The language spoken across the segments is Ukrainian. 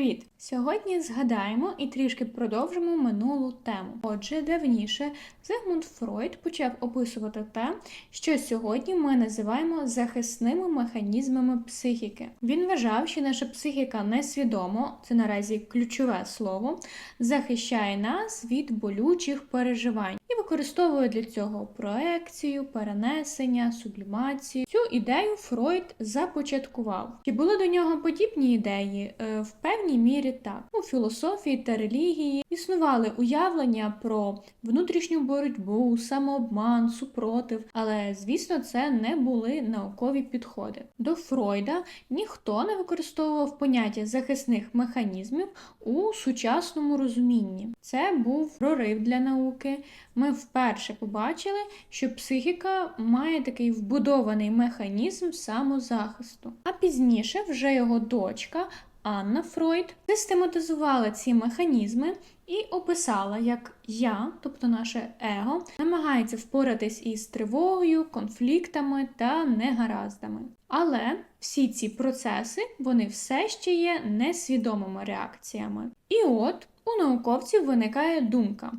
Привіт! Сьогодні згадаємо і трішки продовжимо минулу тему. Отже, давніше Зигмунд Фройд почав описувати те, що сьогодні ми називаємо захисними механізмами психіки. Він вважав, що наша психіка несвідомо, це наразі ключове слово, захищає нас від болючих переживань і використовує для цього проекцію, перенесення, сублімацію. Цю ідею Фройд започаткував. Чи були до нього подібні ідеї? Е, В певній мірі так. У філософії та релігії існували уявлення про внутрішню боротьбу, самообман, супротив, але звісно, це не були наукові підходи. До Фройда ніхто не використовував поняття захисних механізмів у сучасному розумінні. Це був прорив для науки. Ми вперше побачили, що психіка має такий вбудований механізм самозахисту. А пізніше вже його дочка Анна Фройд систематизувала ці механізми і описала, як я, тобто наше его, намагається впоратись із тривогою, конфліктами та негараздами. Але всі ці процеси вони все ще є несвідомими реакціями. І от у науковців виникає думка.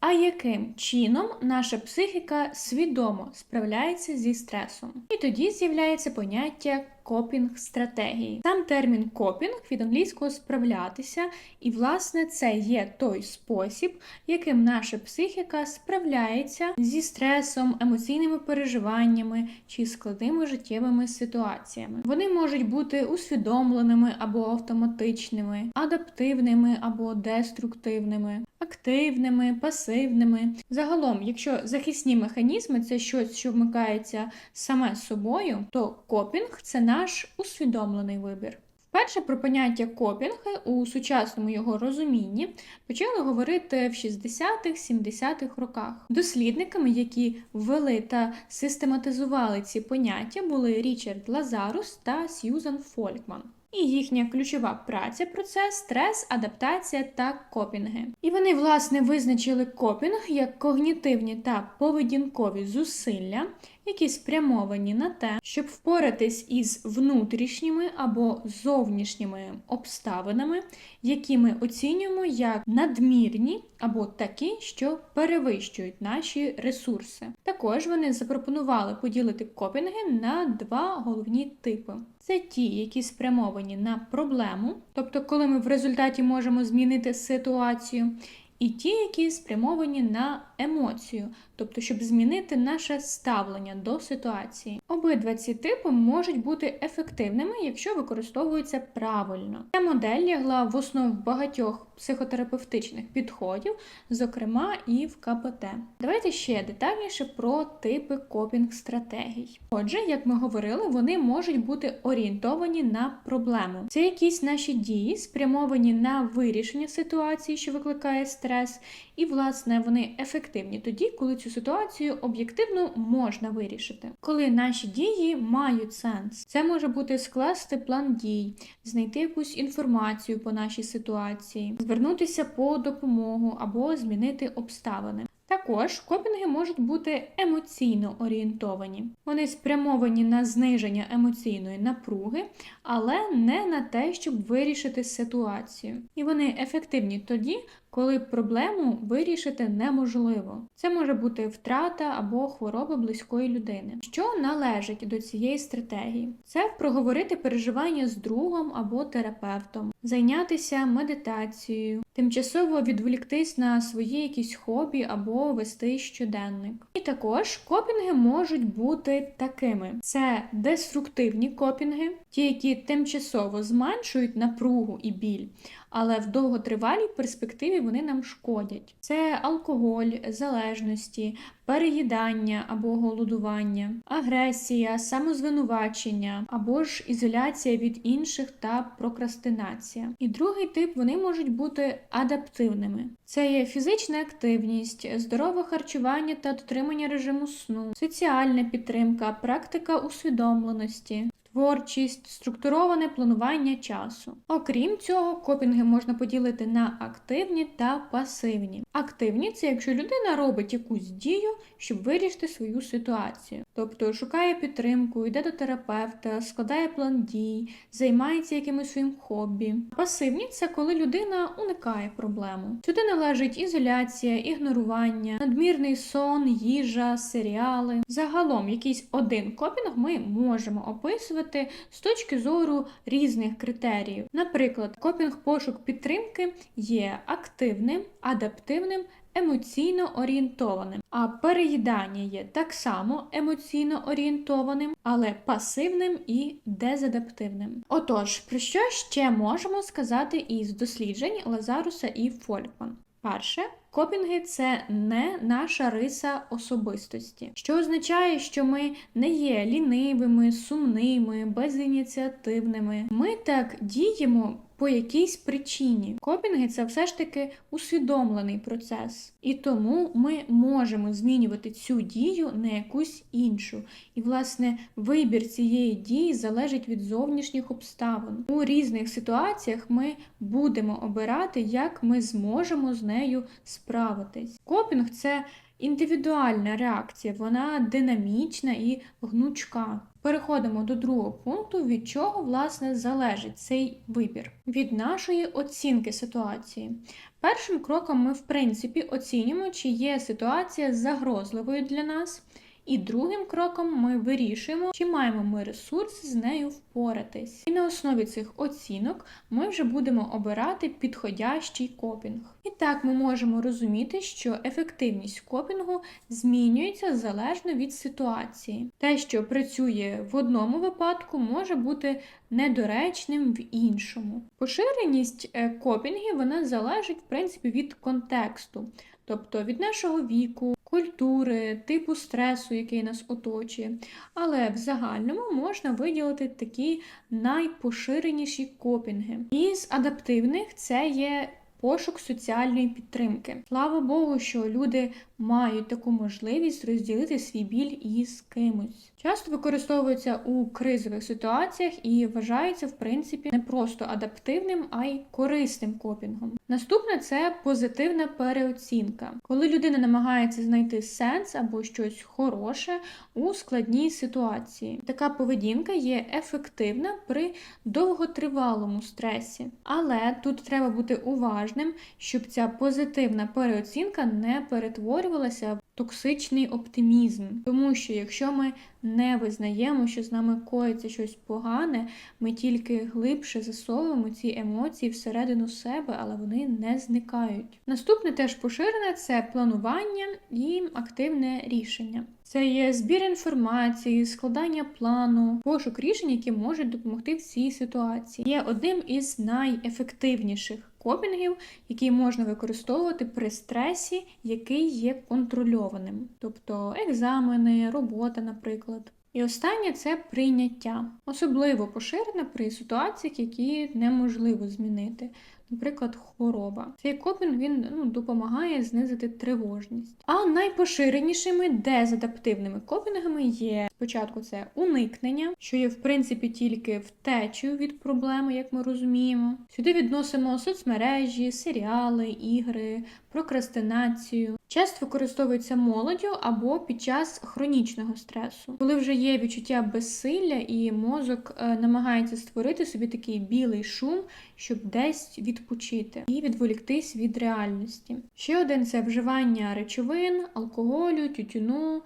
А яким чином наша психіка свідомо справляється зі стресом? І тоді з'являється поняття копінг стратегії. Сам термін копінг від англійського справлятися, і, власне, це є той спосіб, яким наша психіка справляється зі стресом, емоційними переживаннями чи складними життєвими ситуаціями. Вони можуть бути усвідомленими або автоматичними, адаптивними або деструктивними. Активними, пасивними. Загалом, якщо захисні механізми це щось, що вмикається саме собою, то копінг це наш усвідомлений вибір. Вперше про поняття копінги у сучасному його розумінні почали говорити в 60-х-70-х роках. Дослідниками, які ввели та систематизували ці поняття, були Річард Лазарус та Сьюзан Фолькман. І їхня ключова праця про це стрес, адаптація та копінги. І вони, власне, визначили копінг як когнітивні та поведінкові зусилля, які спрямовані на те, щоб впоратись із внутрішніми або зовнішніми обставинами, які ми оцінюємо як надмірні або такі, що перевищують наші ресурси. Також вони запропонували поділити копінги на два головні типи. Це ті, які спрямовані на проблему, тобто, коли ми в результаті можемо змінити ситуацію, і ті, які спрямовані на емоцію, тобто, щоб змінити наше ставлення до ситуації. Обидва ці типи можуть бути ефективними, якщо використовуються правильно. Ця модель лягла в основу багатьох психотерапевтичних підходів, зокрема і в КПТ. Давайте ще детальніше про типи копінг-стратегій. Отже, як ми говорили, вони можуть бути орієнтовані на проблему. Це якісь наші дії, спрямовані на вирішення ситуації, що викликає стрес, і, власне, вони ефективні тоді, коли цю ситуацію об'єктивно можна вирішити. Коли наші дії мають сенс, це може бути скласти план дій, знайти якусь інформацію по нашій ситуації, звернутися по допомогу або змінити обставини. Також копінги можуть бути емоційно орієнтовані. Вони спрямовані на зниження емоційної напруги, але не на те, щоб вирішити ситуацію. І вони ефективні тоді, коли проблему вирішити неможливо. Це може бути втрата або хвороба близької людини. Що належить до цієї стратегії? Це проговорити переживання з другом або терапевтом, зайнятися медитацією, тимчасово відволіктись на свої якісь хобі або вести щоденник. І також копінги можуть бути такими: це деструктивні копінги, ті, які тимчасово зменшують напругу і біль але в довготривалій перспективі вони нам шкодять. Це алкоголь, залежності, переїдання або голодування, агресія, самозвинувачення або ж ізоляція від інших та прокрастинація. І другий тип вони можуть бути адаптивними. Це є фізична активність, здорове харчування та дотримання режиму сну, соціальна підтримка, практика усвідомленості творчість, структуроване планування часу. Окрім цього, копінги можна поділити на активні та пасивні. Активні це якщо людина робить якусь дію, щоб вирішити свою ситуацію, тобто шукає підтримку, йде до терапевта, складає план дій, займається якимось своїм хобі. Пасивні це коли людина уникає проблему. Сюди належить ізоляція, ігнорування, надмірний сон, їжа, серіали. Загалом, якийсь один копінг ми можемо описувати з точки зору різних критеріїв. Наприклад, копінг пошук підтримки є активним, адаптивним. Емоційно орієнтованим, а переїдання є так само емоційно орієнтованим, але пасивним і дезадаптивним. Отож, про що ще можемо сказати із досліджень Лазаруса і Фолькман? Перше, копінги це не наша риса особистості, що означає, що ми не є лінивими, сумними, безініціативними. Ми так діємо. По якійсь причині копінги це все ж таки усвідомлений процес, і тому ми можемо змінювати цю дію на якусь іншу. І, власне, вибір цієї дії залежить від зовнішніх обставин. У різних ситуаціях ми будемо обирати, як ми зможемо з нею справитись. Копінг це індивідуальна реакція, вона динамічна і гнучка. Переходимо до другого пункту, від чого власне залежить цей вибір. Від нашої оцінки ситуації. Першим кроком ми, в принципі, оцінюємо, чи є ситуація загрозливою для нас. І другим кроком ми вирішуємо, чи маємо ми ресурс з нею впоратись. І на основі цих оцінок ми вже будемо обирати підходящий копінг. І так ми можемо розуміти, що ефективність копінгу змінюється залежно від ситуації. Те, що працює в одному випадку, може бути недоречним в іншому. Поширеність е, копінгів вона залежить в принципі від контексту, тобто від нашого віку, культури, типу стресу, який нас оточує. Але в загальному можна виділити такі найпоширеніші копінги. Із адаптивних це є пошук соціальної підтримки. Слава Богу, що люди мають таку можливість розділити свій біль із кимось. Часто використовується у кризових ситуаціях і вважається, в принципі, не просто адаптивним, а й корисним копінгом. Наступне це позитивна переоцінка, коли людина намагається знайти сенс або щось хороше у складній ситуації. Така поведінка є ефективна при довготривалому стресі, але тут треба бути уважним, щоб ця позитивна переоцінка не перетворювалася в токсичний оптимізм, тому що якщо ми не визнаємо, що з нами коїться щось погане, ми тільки глибше засовуємо ці емоції всередину себе, але вони не зникають. Наступне теж поширене це планування і активне рішення. Це є збір інформації, складання плану, пошук рішень, які можуть допомогти в цій ситуації. Є одним із найефективніших копінгів, який можна використовувати при стресі, який є контрольованим, тобто екзамени, робота, наприклад. І останнє це прийняття, особливо поширене при ситуаціях, які неможливо змінити. Наприклад, хвороба. Цей копінг він ну, допомагає знизити тривожність. А найпоширенішими дезадаптивними копінгами є спочатку це уникнення, що є в принципі тільки втечею від проблеми, як ми розуміємо. Сюди відносимо соцмережі, серіали, ігри, прокрастинацію. Часто використовується молоддю або під час хронічного стресу, коли вже є відчуття безсилля, і мозок е, намагається створити собі такий білий шум, щоб десь відпочити і відволіктись від реальності. Ще один це вживання речовин, алкоголю, тютюну.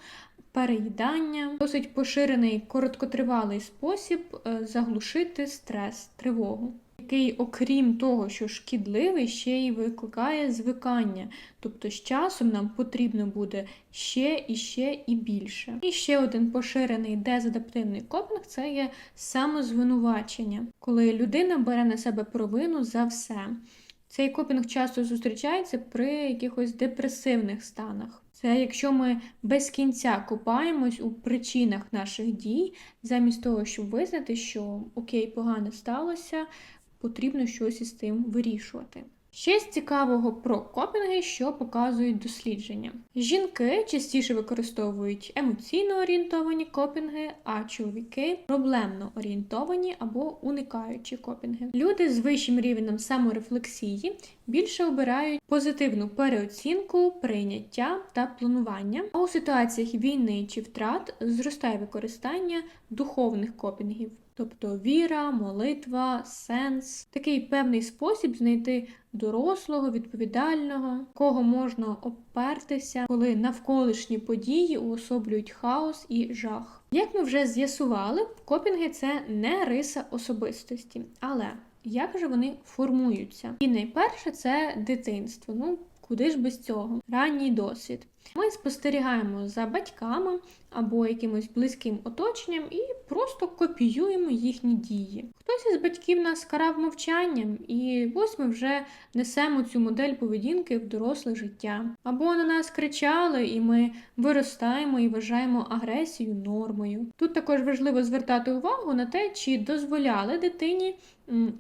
Переїдання досить поширений короткотривалий спосіб е, заглушити стрес, тривогу який, окрім того, що шкідливий, ще й викликає звикання. Тобто з часом нам потрібно буде ще і ще і більше. І ще один поширений дезадаптивний копінг це є самозвинувачення, коли людина бере на себе провину за все. Цей копінг часто зустрічається при якихось депресивних станах. Це якщо ми без кінця купаємось у причинах наших дій, замість того, щоб визнати, що окей, погано сталося, потрібно щось із тим вирішувати. Ще з цікавого про копінги, що показують дослідження. Жінки частіше використовують емоційно орієнтовані копінги, а чоловіки проблемно орієнтовані або уникаючі копінги. Люди з вищим рівнем саморефлексії більше обирають позитивну переоцінку, прийняття та планування. А у ситуаціях війни чи втрат зростає використання духовних копінгів. Тобто віра, молитва, сенс, такий певний спосіб знайти дорослого, відповідального, кого можна опертися, коли навколишні події уособлюють хаос і жах. Як ми вже з'ясували, копінги це не риса особистості, але як же вони формуються? І найперше це дитинство. Ну куди ж без цього? Ранній досвід. Ми спостерігаємо за батьками або якимось близьким оточенням і просто копіюємо їхні дії. Хтось із батьків нас карав мовчанням, і ось ми вже несемо цю модель поведінки в доросле життя. Або на нас кричали, і ми виростаємо і вважаємо агресію нормою. Тут також важливо звертати увагу на те, чи дозволяли дитині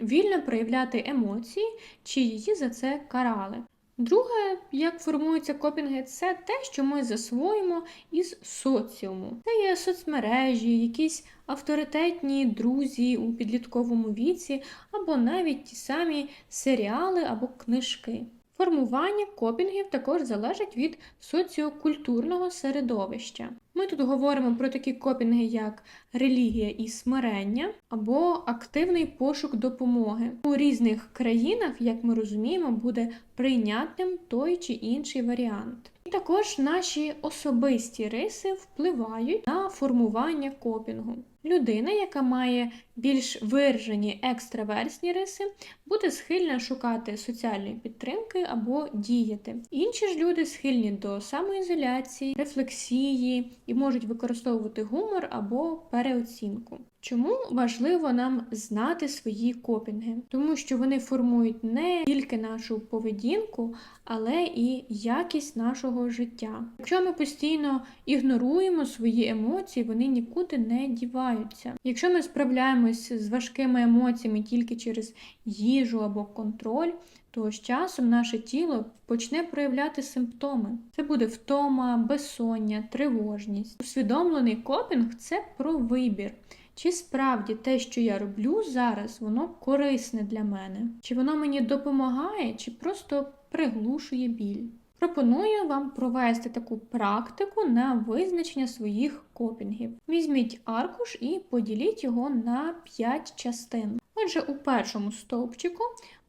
вільно проявляти емоції, чи її за це карали. Друге, як формуються копінги, це те, що ми засвоїмо із соціуму. Це є соцмережі, якісь авторитетні друзі у підлітковому віці, або навіть ті самі серіали або книжки. Формування копінгів також залежить від соціокультурного середовища. Ми тут говоримо про такі копінги, як релігія і смирення, або активний пошук допомоги. У різних країнах, як ми розуміємо, буде прийнятним той чи інший варіант. І також наші особисті риси впливають на формування копінгу. Людина, яка має більш виражені екстраверсні риси, буде схильна шукати соціальної підтримки або діяти. Інші ж люди схильні до самоізоляції, рефлексії і можуть використовувати гумор або переоцінку. Чому важливо нам знати свої копінги? Тому що вони формують не тільки нашу поведінку, але і якість нашого життя. Якщо ми постійно ігноруємо свої емоції, вони нікуди не діваються. Якщо ми справляємось з важкими емоціями тільки через їжу або контроль, то з часом наше тіло почне проявляти симптоми. Це буде втома, безсоння, тривожність. Усвідомлений копінг це про вибір. Чи справді те, що я роблю зараз, воно корисне для мене? Чи воно мені допомагає, чи просто приглушує біль? Пропоную вам провести таку практику на визначення своїх копінгів. Візьміть аркуш і поділіть його на 5 частин. Отже, у першому стовпчику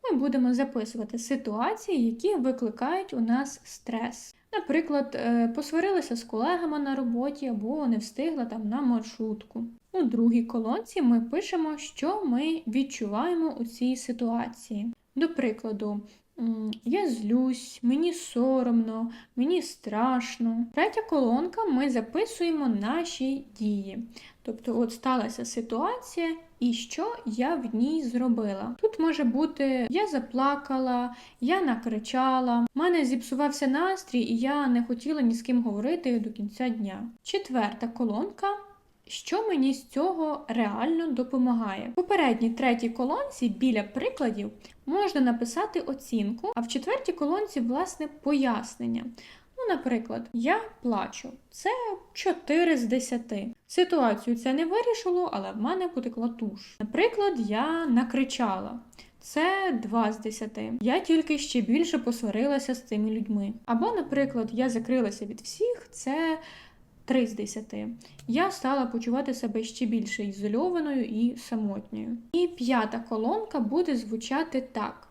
ми будемо записувати ситуації, які викликають у нас стрес. Наприклад, е, посварилися з колегами на роботі або не встигла там на маршрутку. У другій колонці ми пишемо, що ми відчуваємо у цій ситуації. До прикладу, я злюсь, мені соромно, мені страшно. Третя колонка ми записуємо наші дії. Тобто, от сталася ситуація, і що я в ній зробила. Тут може бути я заплакала, я накричала, в мене зіпсувався настрій, і я не хотіла ні з ким говорити до кінця дня. Четверта колонка. Що мені з цього реально допомагає? В попередній третій колонці біля прикладів можна написати оцінку, а в четвертій колонці, власне, пояснення. Ну, наприклад, я плачу. Це 4 з 10. Ситуацію це не вирішило, але в мене потекла туш. Наприклад, я накричала. Це 2 з 10. Я тільки ще більше посварилася з цими людьми. Або, наприклад, я закрилася від всіх, це 3 з 10. Я стала почувати себе ще більше ізольованою і самотньою. І п'ята колонка буде звучати так.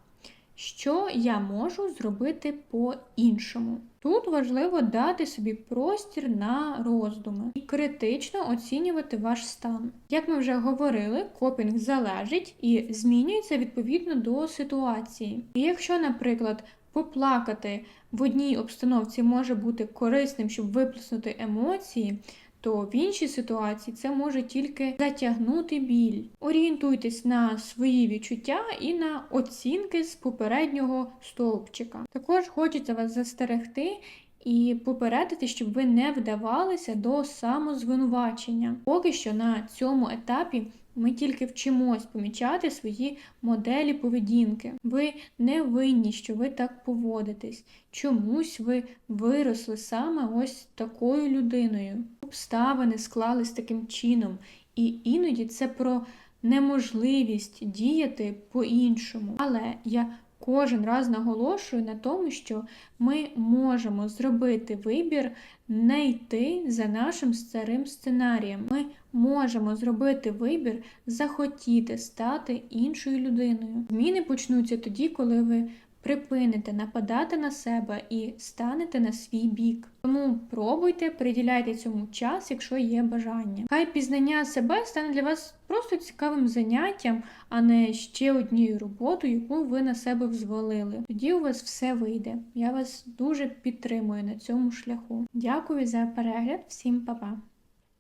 Що я можу зробити по-іншому? Тут важливо дати собі простір на роздуми і критично оцінювати ваш стан. Як ми вже говорили, копінг залежить і змінюється відповідно до ситуації. І якщо, наприклад, поплакати в одній обстановці може бути корисним, щоб виплеснути емоції, то в іншій ситуації це може тільки затягнути біль. Орієнтуйтесь на свої відчуття і на оцінки з попереднього стовпчика. Також хочеться вас застерегти і попередити, щоб ви не вдавалися до самозвинувачення. Поки що на цьому етапі ми тільки вчимось помічати свої моделі поведінки. Ви не винні, що ви так поводитесь. Чомусь ви виросли саме ось такою людиною. Обставини склались таким чином, і іноді це про неможливість діяти по-іншому. Але я кожен раз наголошую на тому, що ми можемо зробити вибір не йти за нашим старим сценарієм. Ми можемо зробити вибір захотіти стати іншою людиною. Зміни почнуться тоді, коли ви припините нападати на себе і станете на свій бік. Тому пробуйте, приділяйте цьому час, якщо є бажання. Хай пізнання себе стане для вас просто цікавим заняттям, а не ще однією роботою, яку ви на себе взвалили. Тоді у вас все вийде. Я вас дуже підтримую на цьому шляху. Дякую за перегляд, всім па-па!